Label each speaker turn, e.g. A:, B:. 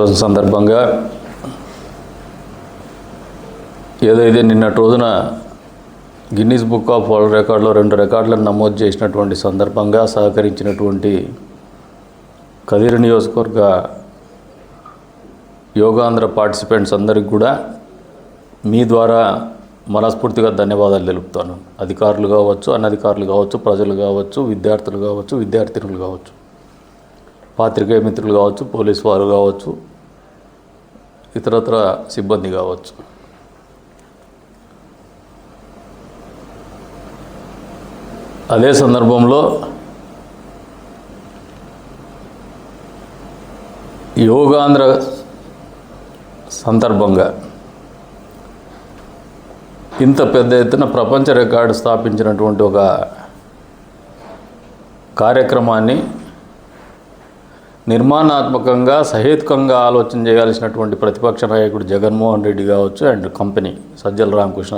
A: రోజు సందర్భంగా ఏదైతే నిన్నటి రోజున గిన్నీస్ బుక్ ఆఫ్ వరల్డ్ రికార్డులో రెండు రికార్డులను నమోదు చేసినటువంటి సందర్భంగా సహకరించినటువంటి కదిరి నియోజకవర్గ యోగాంధ్ర పార్టిసిపెంట్స్ అందరికి కూడా మీ ద్వారా మనస్ఫూర్తిగా ధన్యవాదాలు తెలుపుతాను. అధికారులు కావచ్చు అనధికారులు కావచ్చు ప్రజలు కావచ్చు విద్యార్థులు కావచ్చు విద్యార్థినులు కావచ్చు. పాత్రికేయ మిత్రులు కావచ్చు పోలీసు వారు కావచ్చు ఇతరత్ర సిబ్బంది కావచ్చు. అదే సందర్భంలో యోగాంధ్ర సందర్భంగా ఇంత పెద్ద ఎత్తున ప్రపంచ రికార్డు స్థాపించినటువంటి ఒక కార్యక్రమాన్ని నిర్మాణాత్మకంగా సహేతుకంగా ఆలోచన చేయాల్సినటువంటి ప్రతిపక్ష నాయకుడు జగన్మోహన్ రెడ్డి కావచ్చు అండ్ కంపెనీ సజ్జల రామకృష్ణ